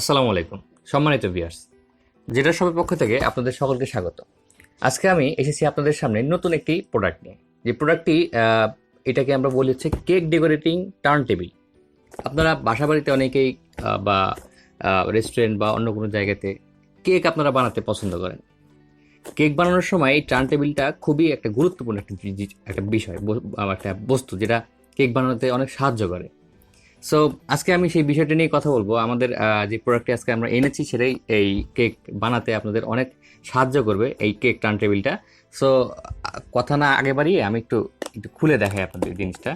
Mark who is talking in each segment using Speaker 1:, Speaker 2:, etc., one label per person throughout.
Speaker 1: আসসালামু আলাইকুম, সম্মানিত ভিউয়ার্স যেটা সবের পক্ষ থেকে আপনাদের সকলকে স্বাগত। আজকে আমি এসেছি আপনাদের সামনে নতুন একটি প্রোডাক্ট নিয়ে। যে প্রোডাক্টটি এটাকে আমরা বলি হচ্ছে কেক ডেকোরেটিং টার্ন টেবিল আপনারা বাসা বাড়িতে অনেকেই বা রেস্টুরেন্ট বা অন্য কোনো জায়গাতে কেক আপনারা বানাতে পছন্দ করেন। কেক বানানোর সময় এই টার্ন টেবিলটা খুবই একটা গুরুত্বপূর্ণ একটা একটা বিষয় একটা বস্তু যেটা কেক বানানোতে অনেক সাহায্য করে। সো আজকে আমি সেই বিষয়টা নিয়ে কথা বলব। আমাদের যে প্রোডাক্টটি আজকে আমরা এনেছি সেটাই এই কেক বানাতে আপনাদের অনেক সাহায্য করবে এই কেক টার্ন টেবিলটা সো কথা না আগে বাড়িয়ে আমি একটু একটু খুলে দেখাই আপনাদের জিনিসটা।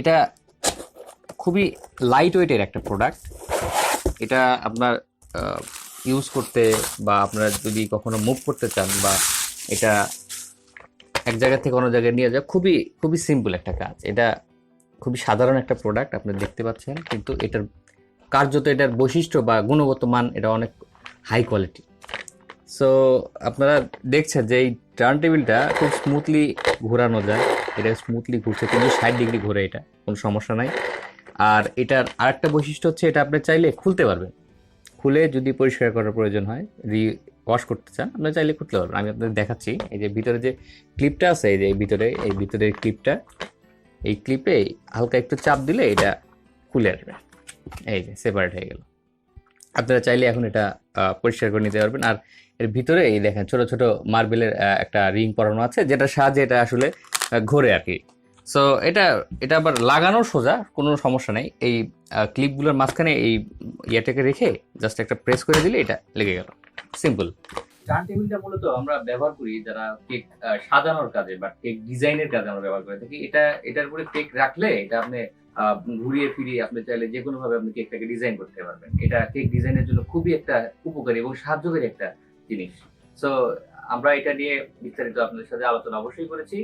Speaker 1: এটা খুবই লাইট ওয়েটের একটা প্রোডাক্ট এটা আপনার ইউজ করতে বা আপনারা যদি কখনো মুভ করতে চান বা এটা এক জায়গা থেকে অন্য জায়গায় নিয়ে যাওয়া, খুবই খুবই সিম্পল একটা কাজ। এটা খুবই সাধারণ একটা প্রোডাক্ট আপনি দেখতে পাচ্ছেন, কিন্তু এটার কার্যত এটার বৈশিষ্ট্য বা গুণগত মান এটা অনেক হাই কোয়ালিটি সো আপনারা দেখছেন যে এই টার্ন টেবিলটা খুব স্মুথলি ঘোরানো যায়, এটা স্মুথলি ঘুরছে, তিনশো ষাট ডিগ্রি ঘুরে এটা, কোনো সমস্যা নাই। আর এটার আরেকটা বৈশিষ্ট্য হচ্ছে, এটা আপনি চাইলে খুলতে পারবেন। খুলে যদি পরিষ্কার করার প্রয়োজন হয় রি ওয়াশ করতে চান, আপনি চাইলে খুলতে পারবেন। আমি আপনাদের দেখাচ্ছি, এই যে ভিতরে যে ক্লিপটা আছে, এই যে ভিতরে, এই ভিতরের ক্লিপটা এই ক্লিপে হালকা একটু চাপ দিলে এটা খুলে আসবে। এই যে সেপারেট হয়ে গেল। আপনারা চাইলে এখন এটা পরিষ্কার করে নিতে পারবেন। আর এর ভিতরে এই দেখেন, ছোট ছোট মার্বেলের একটা রিং পরানো আছে, যেটার সাহায্যে এটা আসলে ঘোরে আর কি। সো এটা এটা আবার লাগানো সোজা, কোনো সমস্যা নেই। এই ক্লিপগুলোর মাঝখানে এই ইয়েটাকে রেখে জাস্ট একটা প্রেস করে দিলে এটা লেগে গেল। সিম্পল টার্ন টেবিলটা মূলত আমরা ব্যবহার করি যারা কেক সাজানোর কাজে বা কেক ডিজাইনের কাজে আমরা ব্যবহার করে থাকি। এটা, এটার উপরে কেক রাখলে এটা আপনি ঘুরিয়ে ফিরিয়ে আপনি চাইলে যে কোনো ভাবে আপনি কেকটাকে ডিজাইন করতে পারবেন। এটা কেক ডিজাইনের জন্য খুবই একটা উপকারী এবং সাহায্যকারী একটা জিনিস। সো আমরা এটা নিয়ে বিস্তারিত আপনাদের সাথে আলোচনা অবশ্যই করেছি।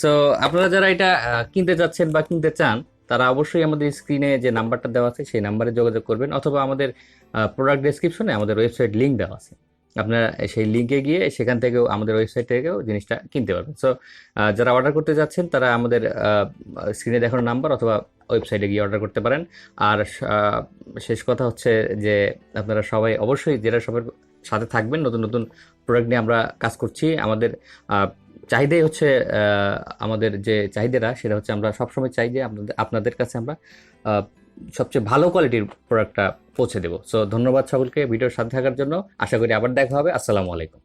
Speaker 1: সো আপনারা যারা এটা কিনতে যাচ্ছেন বা কিনতে চান, তারা অবশ্যই আমাদের স্ক্রিনে যে নাম্বারটা দেওয়া আছে, সেই নাম্বারে যোগাযোগ করবেন অথবা আমাদের প্রোডাক্ট ডেসক্রিপশনে আমাদের ওয়েবসাইট লিঙ্ক দেওয়া আছে। আপনারা সেই লিঙ্কে গিয়ে সেখান থেকেও আমাদের ওয়েবসাইট থেকেও জিনিসটা কিনতে পারবেন। সো যারা অর্ডার করতে যাচ্ছেন, তারা আমাদের স্ক্রিনে দেখানো নাম্বার অথবা ওয়েবসাইটে গিয়ে অর্ডার করতে পারেন। আর শেষ কথা হচ্ছে যে, আপনারা সবাই অবশ্যই যেটা সবার সাথে থাকবেন, নতুন নতুন প্রোডাক্ট নিয়ে আমরা কাজ করছি। আমাদের চাহিদাই হচ্ছে আমাদের যে চাহিদাটা, সেটা হচ্ছে আমরা সবসময় চাই যে আপনাদের আপনাদের কাছে আমরা সবচেয়ে ভালো কোয়ালিটির প্রোডাক্টটা পৌঁছে দেবো। সো ধন্যবাদ সকলকে ভিডিওর সাথে থাকার জন্য। আশা করি আবার দেখা হবে। আসসালামু আলাইকুম।